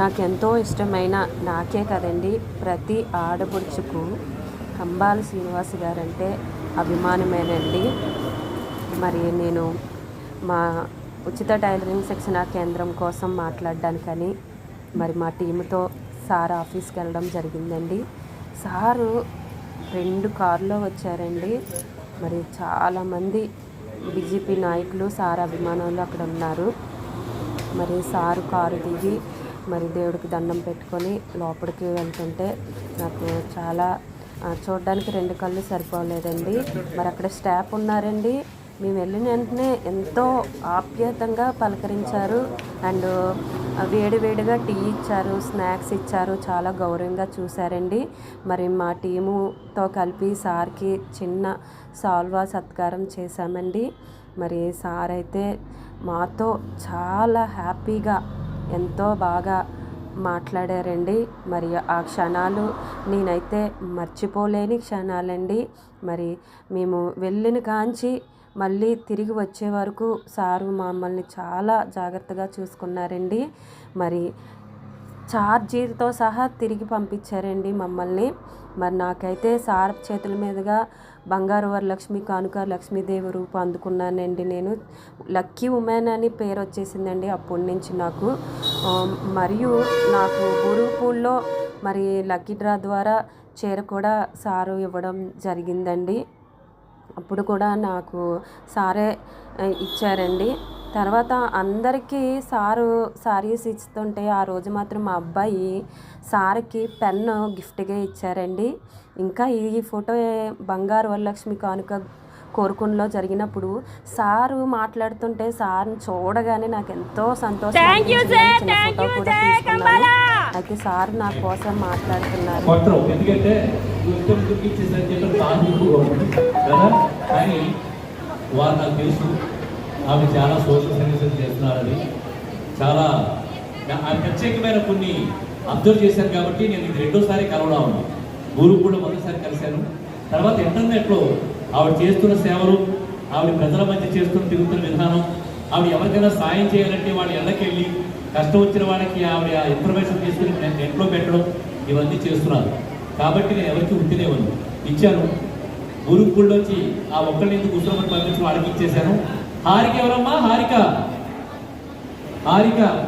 నాకెంతో ఇష్టమైన నాకే కదండి ప్రతి ఆడపడుచుకు కంబాల శ్రీనివాస్ గారంటే అభిమానమేనండి. మరి నేను మా ఉచిత టైలరింగ్ శిక్షణా కేంద్రం కోసం మాట్లాడడానికని మరి మా టీముతో సార్ ఆఫీస్కి వెళ్ళడం జరిగిందండి. సారు రెండు కార్లో వచ్చారండి. మరి చాలామంది బీజేపీ నాయకులు సార్ అభిమానులు అక్కడ ఉన్నారు మరి సారు కారు దిగి మరి దేవుడికి దండం పెట్టుకొని లోపలికి వెళ్తుంటే నాకు చాలా చూడడానికి రెండు కళ్ళు సరిపోలేదండి. మరి అక్కడ స్టాఫ్ ఉన్నారండి. మేము వెళ్ళిన వెంటనే ఎంతో ఆప్యాయతంగా పలకరించారు. అండ్ వేడివేడిగా టీ ఇచ్చారు స్నాక్స్ ఇచ్చారు. చాలా గౌరవంగా చూశారండి. మరి మా టీముతో కలిపి సార్కి చిన్న సాల్వా సత్కారం చేశామండి. మరి సార్ అయితే మాతో చాలా హ్యాపీగా ఎంతో బాగా మాట్లాడారండి. మరి ఆ క్షణాలు నేనైతే మర్చిపోలేని క్షణాలండి. మరి మేము వెళ్ళిన కాంచి మళ్ళీ తిరిగి వచ్చే వరకు సారు మమ్మల్ని చాలా జాగ్రత్తగా చూసుకున్నారండి. మరి ఛార్జీతో సహా తిరిగి పంపించారండి మమ్మల్ని. మరి నాకైతే సార్ చేతుల మీదుగా బంగారు వరలక్ష్మి కానుక లక్ష్మీదేవి రూపం అందుకున్నానండి నేను. లక్కీ ఉమెన్ అని పేరు వచ్చేసిందండి అప్పటి నుంచి నాకు. మరియు నాకు గురుపూల్లో మరి లక్కీ డ్రా ద్వారా చీర కూడా సారు ఇవ్వడం జరిగిందండి. అప్పుడు కూడా నాకు సారే ఇచ్చారండి. తర్వాత అందరికీ సారు సారీస్ ఇస్తుంటే ఆ రోజు మాత్రం మా అబ్బాయి సార్కి పెన్ను గిఫ్ట్గా ఇచ్చారండి. ఇంకా ఈ ఫోటో బంగారు వరలక్ష్మి కానుక కోరుకునిలో జరిగినప్పుడు సారు మాట్లాడుతుంటే సార్ని చూడగానే నాకు ఎంతో సంతోషం ఫోటో కూడా తీసుకున్నాను. అయితే సార్ నా కోసం మాట్లాడుతున్నారు. కొట్టరు ఎందుకంటే ఉత్తమ దుఃఖించేసరికి చెప్పి తాను కదా? కానీ వారు నాకు తెలుసు. ఆమె చాలా సోషల్ సర్వీసెస్ చేస్తున్నారని. చాలా ఆ ప్రత్యేకమైన కొన్ని అబ్జర్వ్ చేశాను కాబట్టి నేను ఇది రెండోసారి కలవడం ఉంది. గురువు కూడా మొదటిసారి కలిశాను. తర్వాత ఇంటర్నెట్లో ఆవిడ చేస్తున్న సేవలు ఆవిడ ప్రజల మధ్య చేస్తున్న తిరుగుతున్న విధానం ఆవిడ ఎవరికైనా సాయం చేయాలంటే వాళ్ళ ఇళ్ళకి వెళ్ళి కష్టం వచ్చిన వాళ్ళకి ఆవిడ ఇన్ఫర్మేషన్ తీసుకుని నెట్లో పెట్టడం ఇవన్నీ చేస్తున్నారు. కాబట్టి నేను ఎవరికి ఉంటేనే ఉంది ఇచ్చాను. గురుకుళ్ళొచ్చి ఆ ఒక్కరిని ఎందుకు ఉత్తరం పంపించి వాడికి ఇచ్చేశాను? హారిక ఎవరమ్మా? హారిక. హారిక.